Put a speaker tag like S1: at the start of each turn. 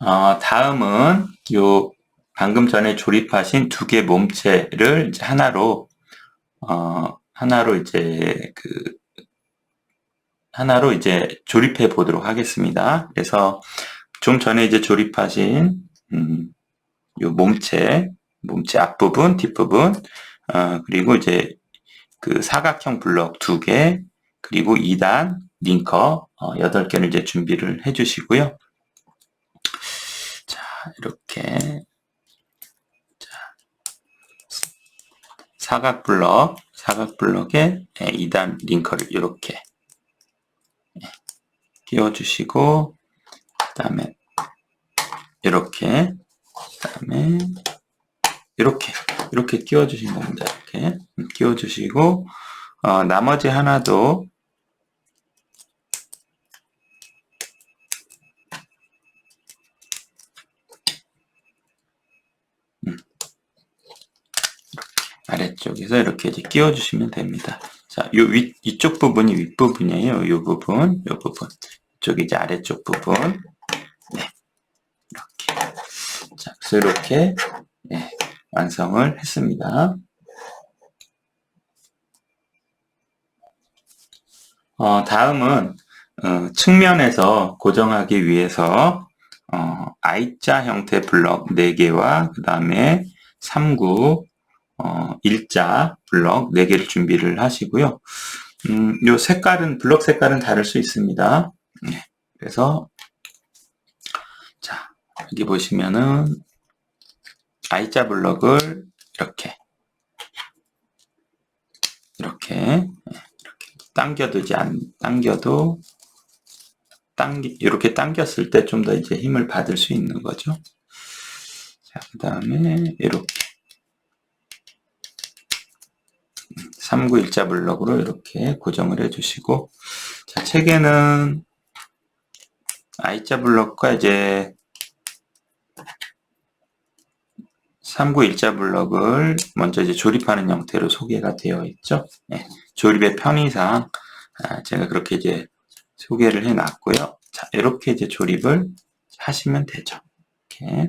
S1: 어, 다음은 요 방금 전에 조립하신 두 개 몸체를 하나로 어, 하나로 이제 그 하나로 이제 조립해 보도록 하겠습니다. 그래서 좀 전에 이제 조립하신 음, 요 몸체 몸체 앞부분, 뒷부분 어, 그리고 이제 그 사각형 블럭 두 개, 그리고 2단 링커 어, 8개를 이제 준비를 해 주시고요. 자, 이렇게 자, 사각 블럭, 사각 블럭에 2단 링커를 이렇게 끼워 주시고 그다음에 이렇게 그다음에 이렇게 이렇게 끼워 주신 겁니다. 이렇게 끼워 주시고 어, 나머지 하나도 음. 아래쪽에서 이렇게 이제 끼워 주시면 됩니다. 자, 요 위, 이쪽 부분이 윗부분이에요. 요 부분, 요 부분. 이쪽이 이제 아래쪽 부분. 네. 이렇게. 자, 그래서 이렇게, 네, 완성을 했습니다. 어, 다음은 어, 측면에서 고정하기 위해서 어, I자 형태 블럭 4개와 그 다음에 3구 어, 일자 블럭 4개를 준비를 하시고요. 음, 요 색깔은 블럭 색깔은 다를 수 있습니다. 네, 그래서 자 여기 보시면은 I자 블럭을 이렇게 이렇게 네, 이렇게 당겨두지 않 당겨도 당기 이렇게 당겼을 때 좀 더 이제 힘을 받을 수 있는 거죠. 자, 그 다음에 이렇게 3구 일자 블럭으로 이렇게 고정을 해주시고 자, 책에는 I자 블럭과 이제 3구 일자 블럭을 먼저 이제 조립하는 형태로 소개가 되어 있죠. 네, 조립의 편의상 아, 제가 그렇게 이제 소개를 해 놨고요. 자, 이렇게 이제 조립을 하시면 되죠. 이렇게.